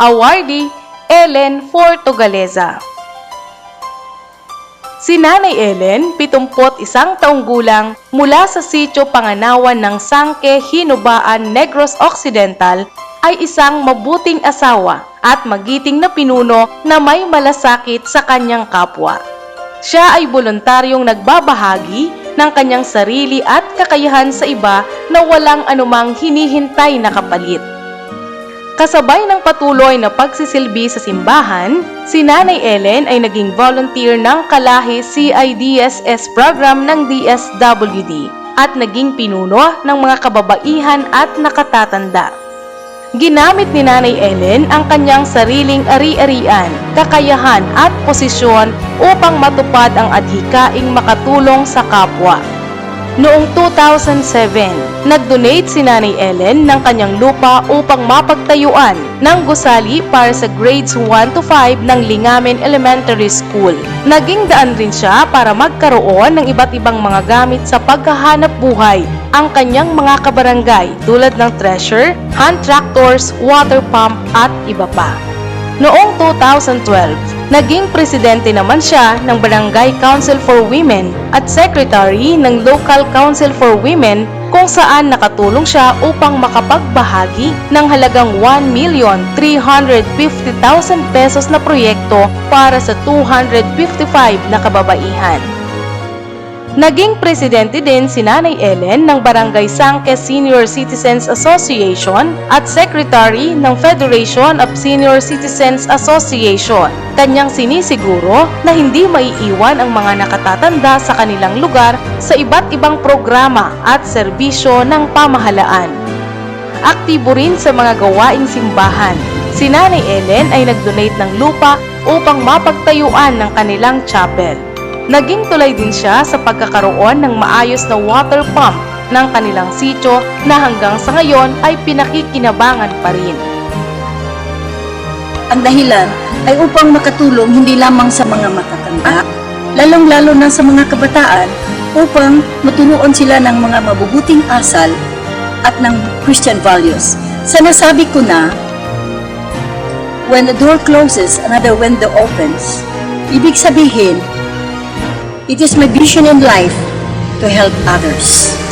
awardee Ellen Fortugaleza. Si Nanay Ellen, 71 taong gulang, mula sa sitio Panganawan ng Sangke, Hinubaan, Negros Occidental, ay isang mabuting asawa at magiting na pinuno na may malasakit sa kanyang kapwa. Siya ay voluntaryong nagbabahagi ng kanyang sarili at kakayahan sa iba na walang anumang hinihintay na kapalit. Kasabay ng patuloy na pagsisilbi sa simbahan, si Nanay Ellen ay naging volunteer ng Kalahi CIDSS program ng DSWD at naging pinuno ng mga kababaihan at nakatatanda. Ginamit ni Nanay Ellen ang kanyang sariling ari-arian, kakayahan at posisyon upang matupad ang adhikaing makatulong sa kapwa. Noong 2007, nag-donate si Nanay Ellen ng kanyang lupa upang mapagtayuan ng gusali para sa grades 1 to 5 ng Lingamen Elementary School. Naging daan rin siya para magkaroon ng iba't ibang mga gamit sa paghahanap buhay ang kanyang mga kabarangay tulad ng treasure, hand tractors, water pump at iba pa. Noong 2012, naging presidente naman siya ng Barangay Council for Women at secretary ng Local Council for Women kung saan nakatulong siya upang makapagbahagi ng halagang 1,350,000 pesos na proyekto para sa 255 na kababaihan. Naging presidente din si Nanay Ellen ng Barangay Sangke Senior Citizens Association at secretary ng Federation of Senior Citizens Association. Kanyang sinisiguro na hindi maiiwan ang mga nakatatanda sa kanilang lugar sa iba't ibang programa at serbisyo ng pamahalaan. Aktibo rin sa mga gawaing simbahan. Si Nanay Ellen ay nag-donate ng lupa upang mapagtayuan ng kanilang chapel. Naging tulay din siya sa pagkakaroon ng maayos na water pump ng kanilang sityo na hanggang sa ngayon ay pinakikinabangan pa rin. Ang dahilan ay upang makatulong hindi lamang sa mga matatanda, lalong-lalo na sa mga kabataan upang maturuan sila ng mga mabubuting asal at ng Christian values. Sa nasabi ko na, when the door closes, another window opens. Ibig sabihin, it is my vision in life to help others.